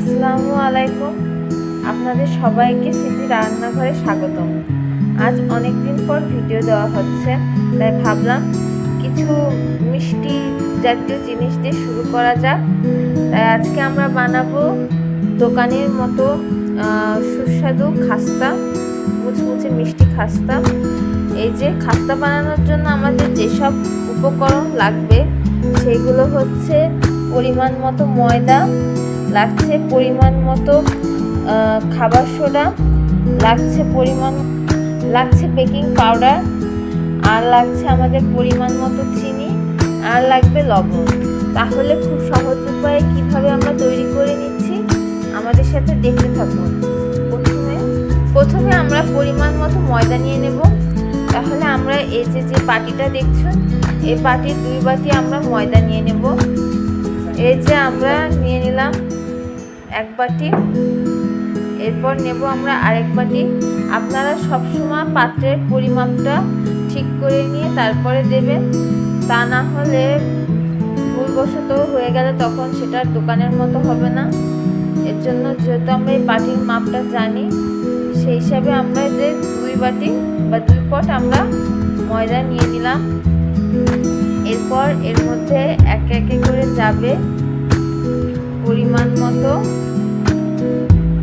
আসসালামু আলাইকুম। আপনাদের সবাইকে স্মৃতি রান্নাঘরে স্বাগতম। আজ অনেক দিন পর ভিডিও দেওয়া হচ্ছে, তাই ভাবলাম কিছু মিষ্টি জাতীয় জিনিস দিয়ে শুরু করা যাক। তাই আজকে আমরা বানাবো দোকানের মতো সুস্বাদু খাস্তা, মুচমুচে মিষ্টি খাস্তা। এই যে খাস্তা বানানোর জন্য আমাদের যেসব উপকরণ লাগবে, সেগুলো হচ্ছে পরিমাণ মতো ময়দা লাগছে পরিমাণ মতো খাবার সোডা, লাগছে পরিমাণ, লাগছে বেকিং পাউডার, আর লাগছে আমাদের পরিমাণ মতো চিনি, আর লাগবে লবণ। তাহলে খুব সহজ উপায়ে কীভাবে আমরা তৈরি করে নিচ্ছি, আমাদের সাথে দেখতে থাকুন। প্রথমে প্রথমে আমরা পরিমাণ মতো ময়দা নিয়ে নেব। তাহলে আমরা এই যে যে বাটিটা দেখছ এই বাটির দুই বাটি আমরা ময়দা নিয়ে নেব। এই যে আমরা নিয়ে নিলাম এক বাটি। এরপর নেব আমরা আরেক বাটি। আপনারা সবসময় পাত্রের পরিমাপটা ঠিক করে নিয়ে তারপরে দেবেন। তা না হলে ভুলবশত হয়ে গেলে তখন সেটা দোকানের মতো হবে না। এর জন্য যেহেতু আমরা এই বাটির মাপটা জানি, সেই হিসাবে আমরা যে দুই বাটি বা দুই পট আমরা ময়দা নিয়ে নিলাম। এরপর এর মধ্যে একে একে করে যাবে পরিমাণ মতো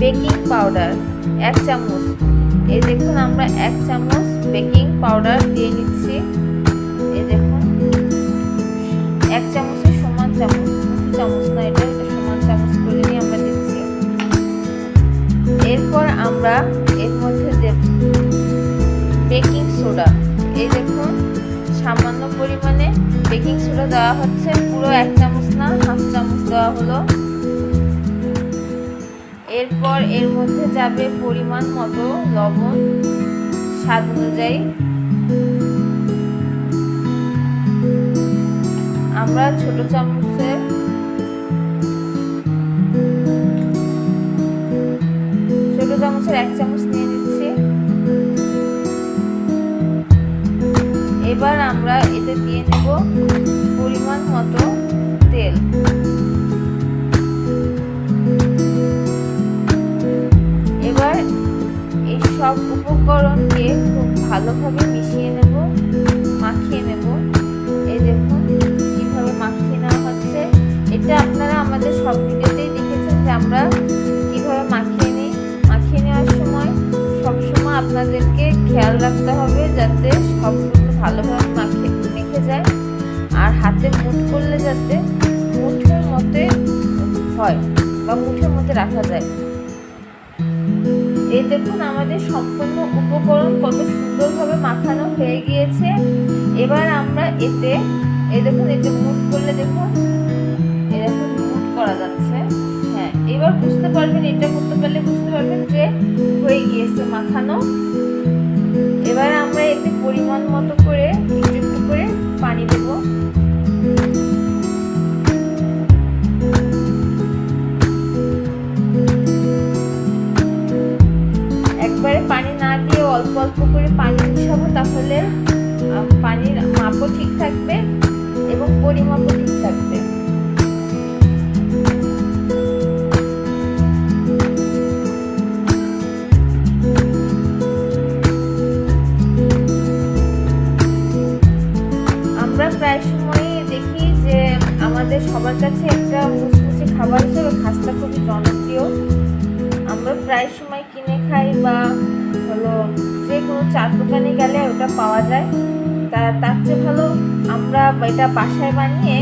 বেকিং পাউডার, এক চামচ। এই দেখুন, আমরা এক চামচ বেকিং পাউডার দিয়ে নিচ্ছি। এই দেখুন, এক চামচের সমান চামচ চামচ না এটা এটা সমান চামচ করে নিয়ে আমরা দিচ্ছি। এরপর আমরা এর মধ্যে দেব বেকিং সোডা, এই দেখুন, সামান্য পরিমাণে বেকিং সোডা দেওয়া হচ্ছে, পুরো এক চামচ না, হাফ চামচ দেওয়া হলো। এরপর এর মধ্যে যাবে পরিমাণ মতো লবণ, স্বাদ অনুযায়ী। আমরা ছোট চামচে ছোট চামচের এক চামচ নিয়ে নিচ্ছি। এবার আমরা এতে দিয়ে নেব পরিমাণ মতো তেল। ভালোভাবে মিশিয়ে নেব, মাখিয়ে নেব। এই দেখুন কীভাবে মাখিয়ে নেওয়া হচ্ছে। এটা আপনারা আমাদের সব ভিডিওতেই দেখেছেন যে আমরা কীভাবে মাখিয়ে নিই। মাখিয়ে নেওয়ার সময় সব সময় আপনাদেরকে খেয়াল রাখতে হবে যাতে সবগুলো ভালোভাবে মাখিয়ে মেখে যায়। আর হাতে মুঠ করলে যাতে মুঠের মতে হয় বা মুঠের মধ্যে রাখা যায়। এই দেখুন আমাদের সম্পূর্ণ উপকরণ কত সুন্দরভাবে মাখানো হয়ে গিয়েছে। এবার আমরা এতে, এ দেখুন, এতে মুট করলে দেখুন এরকম মুট করা যাচ্ছে। হ্যাঁ এবার বুঝতে পারবেন, এটা করতে পারলে বুঝতে পারবেন যে হয়ে গিয়েছে মাখানো। এবার আমরা এতে পরিমাণ মতো করে একটু করে পানি দেবো। অল্প অল্প করে পানি মিশাবো, তাহলে পানির মাপও ঠিক থাকবে এবং পরিমাপও ঠিক থাকবে। আমরা প্রায় সময়ই দেখি যে, আমাদের সবার কাছে একটা খাবার হিসেবে খাস্তা খুবই জনপ্রিয়। আমরা প্রায় সময় কিনে খাই বা হলো যে কোনো চার দোকানে গেলে ওটা পাওয়া যায়। তা তার চেয়ে ভালো আমরা এটা বাসায় বানিয়ে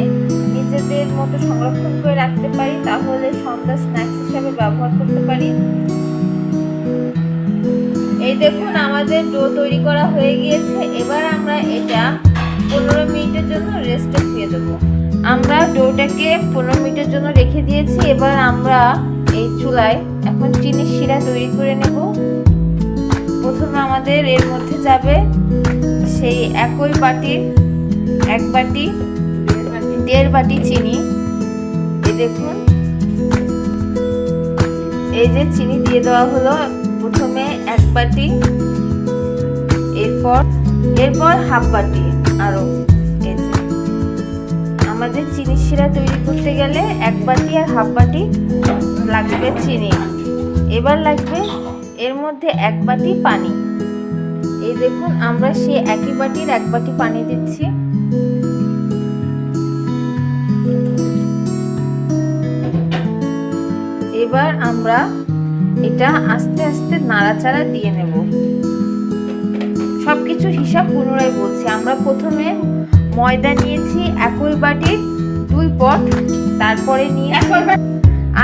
নিজেদের মতো সংরক্ষণ করে রাখতে পারি, তাহলে সন্ধ্যা স্ন্যাক্স হিসাবে ব্যবহার করতে পারি। এই দেখুন আমাদের ডো তৈরি করা হয়ে গিয়েছে। এবার আমরা এটা পনেরো মিনিটের জন্য রেস্টে দিয়ে দেবো। আমরা ডোটাকে পনেরো মিনিটের জন্য রেখে দিয়েছি। এবার আমরা এই চুলায় এখন চিনির শিরা তৈরি করে নেব। আমাদের এর মধ্যে যাবে সেই একই বাটির এক বাটি, দেড় বাটি চিনি। এই দেখুন। এই যে চিনি দিয়ে দেওয়া হলো প্রথমে এক বাটি, এরপর এরপর হাফ বাটি আরও আমাদের চিনি শিরা তৈরি করতে গেলে এক বাটি আর হাফ বাটি লাগবে চিনি। এবার লাগবে এর মধ্যে এক বাটি পানি। দেখুন আমরা সেই একই বাটির এক বাটি পানি দিচ্ছি। এবার আমরা এটা আস্তে আস্তে নাড়াচাড়া দিয়ে নেব। সবকিছুর হিসাব পুনরায় বলছি আমরা প্রথমে ময়দা নিয়েছি একই বাটির দুই পট তারপরে নিয়ে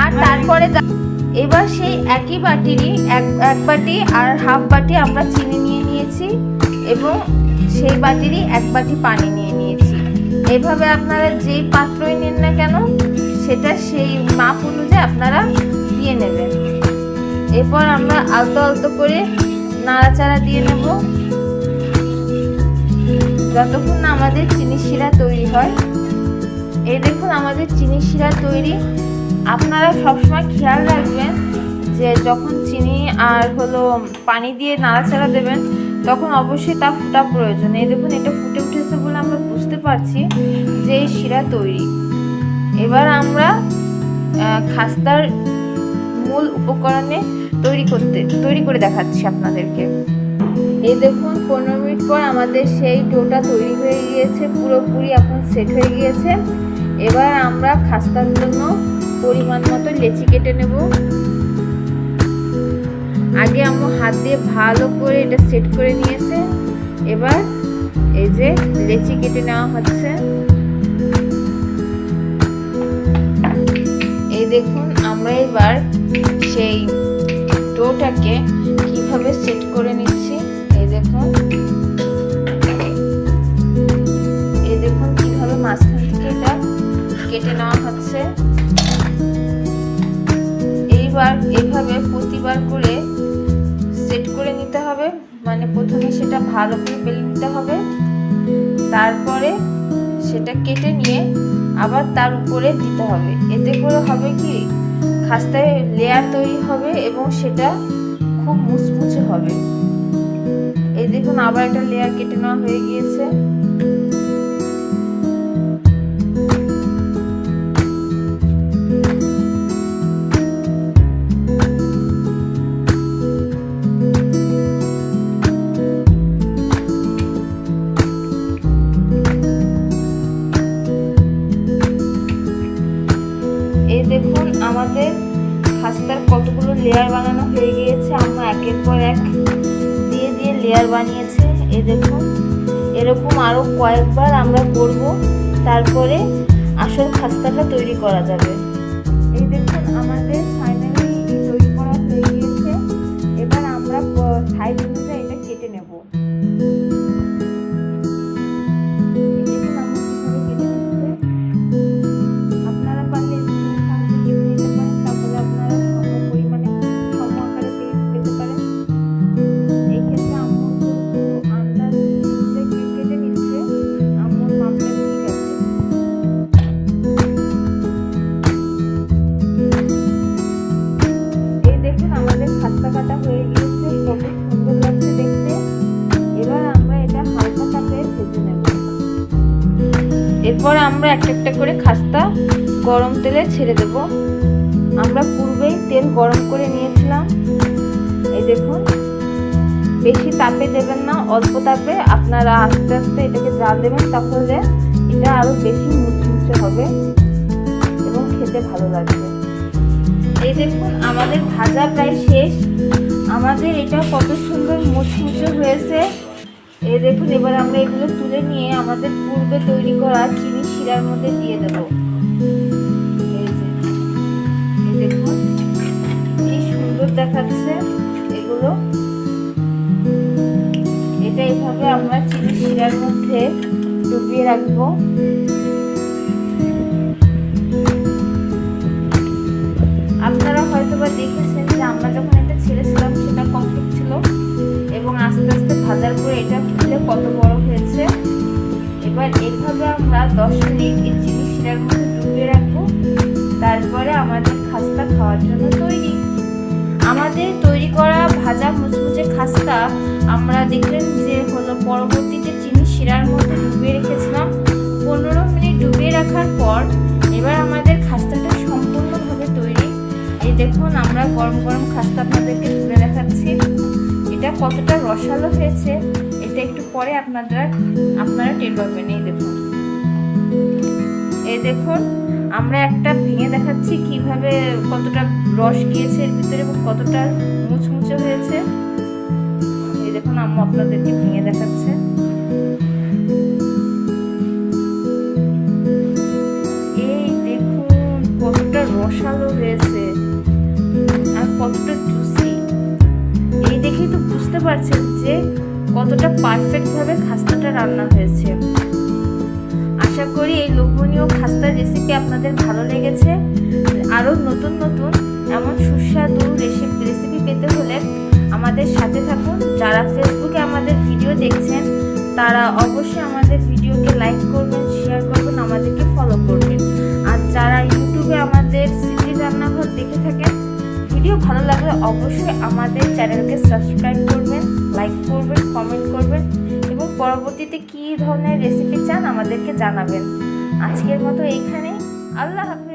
আর তারপরে এবার সেই একই বাটিরই এক এক বাটি আর হাফ বাটি আমরা চিনি নিয়ে নিয়েছি এবং সেই বাটিরই এক বাটি পানি নিয়ে নিয়েছি। এভাবে আপনারা যেই পাত্রই নিন না কেন, সেটা সেই মাপ অনুযায়ী আপনারা দিয়ে নেবেন। এরপর আমরা আলতো আলতো করে নাড়াচাড়া দিয়ে নেব। যতক্ষণ না আমাদের চিনি শিরা তৈরি হয়। এই দেখুন, আমাদের চিনি শিরা তৈরি আপনারা সবসময় খেয়াল রাখবেন যে যখন চিনি আর হলো পানি দিয়ে নাড়াচাড়া দেবেন, তখন অবশ্যই তা ফুটা প্রয়োজন। এই দেখুন, এটা ফুটে উঠেছে বলে আমরা বুঝতে পারছি যে এই শিরা তৈরি। এবার আমরা খাস্তার মূল উপকরণে তৈরি করতে, তৈরি করে দেখাচ্ছি আপনাদেরকে। এই দেখুন, পনেরো মিনিট পর আমাদের সেই ডোটা তৈরি হয়ে গিয়েছে, পুরোপুরি এখন সেট হয়ে গিয়েছে। এবার আমরা খাস্তার জন্য পরিমাণ মতো লেচি কেটে নেব। আগে আমার হাত দিয়ে ভালো করে এটা সেট করে নিয়েছে। এবার এই যে লেচি কেটে নেওয়া হচ্ছে। এই দেখুন, আমরা এবার সেই ডোটাকে কীভাবে সেট করে নিচ্ছি প্রথমে সেটা ভালো করে বেলে নিতে হবে। তারপরে সেটা কেটে নিয়ে আবার তার উপরে দিতে হবে। এতে করে হবে কি? খাস্তায় লেয়ার তৈরি হবে এবং সেটা খুব মুচমুচে হবে। এই দেখুন আবার একটা লেয়ার কেটে নেওয়া হয়ে গিয়েছে। দেখুন আমাদের খাস্তার কতগুলো লেয়ার বানানো হয়ে গিয়েছে, আমরা একের পর এক দিয়ে দিয়ে লেয়ার বানিয়েছে। এ দেখুন, এরকম আরও কয়েকবার আমরা করব, তারপরে আসল খাস্তাটা তৈরি করা যাবে। এই দেখুন, আমাদের ফাইনালি তৈরি করা হয়ে গিয়েছে। এবার আমরা অনুযায়ী এটা কেটে নেব। একটা একটা করে খাস্তা গরম তেলে ছেড়ে দেব। আমরা পূর্বেই তেল গরম করে নিয়েছিলাম। এই দেখুন, বেশি তাপে দেবেন না, অল্প তাপে। আপনারা আস্তে আস্তে এটাকে জাল দেবেন, তাহলে এটা আরও বেশি মুচমুচে হবে এবং খেতে ভালো লাগবে। এই দেখুন, আমাদের ভাজা প্রায় শেষ। আমাদের এটা কত সুন্দর মুচমুচে হয়েছে। এই দেখুন, এবার আমরা এগুলো তুলে নিয়ে আমাদের পূর্বে তৈরি করা চিনি শিরার মধ্যে দিয়ে দেব। কি সুন্দর দেখাচ্ছে এগুলো। এটা এইভাবে আমরা চিনি শিরার মধ্যে ডুবিয়ে রাখব। আপনারা হয়তো বা দেখেছেন যে আমরা যখন এটা ছেড়েছিলাম, সেটা কমপ্লিট ছিল এবং আস্তে আস্তে ভাজার পরে এটা ফুলে কত বড় এবার এইভাবে আমরা দশ মিনিট এই চিনি শিরার মধ্যে ডুবিয়ে রাখব তারপরে আমাদের খাস্তা খাওয়ার জন্য তৈরি আমাদের তৈরি করা ভাজা মুচমুচে খাস্তা, আমরা দেখলেন যে হলো পরবর্তীতে চিনি শিরার মধ্যে ডুবিয়ে রেখেছিলাম পনেরো মিনিট ডুবিয়ে রাখার পর, এবার আমাদের খাস্তাটা সম্পূর্ণভাবে তৈরি। এই দেখুন, আমরা গরম গরম খাস্তা আপনাদেরকে তুলে দেখাচ্ছি। এটা কতটা রসালো হয়েছে। এটা একটু পরে আপনারা আপনারা টের পাবেন। দেখুন। এই দেখুন, আমরা একটা ভেঙে দেখাচ্ছি কীভাবে কতটা রস গিয়েছে এর ভিতরে এবং কতটা মুচমুচে হয়েছে। এই দেখুন, আম্মু আপনাদেরকে ভেঙে দেখাচ্ছে। এই দেখুন, কতটা রসালো হয়েছে আর কতটা জুসি এই দেখেই তো বুঝতে পারছেন যে কতটা পারফেক্ট ভাবে খাস্তাটা রান্না হয়েছে। আশা করি এই লোভনীয় খাস্তার রেসিপি আপনাদের ভালো লেগেছে। আরও নতুন নতুন এমন সুস্বাদু রেসিপি রেসিপি পেতে হলে আমাদের সাথে থাকুন। যারা ফেসবুকে আমাদের ভিডিও দেখছেন, তারা অবশ্যই আমাদের ভিডিওকে লাইক করবেন শেয়ার করবেন, আমাদেরকে ফলো করবেন। ভিডিও ভালো লাগলে অবশ্যই আমাদের চ্যানেলকে সাবস্ক্রাইব করবেন, লাইক করবেন, কমেন্ট করবেন এবং পরবর্তীতে কী ধরনের রেসিপি চান আমাদেরকে জানাবেন। আজকের মতো এইখানে আল্লাহ হাফিজ।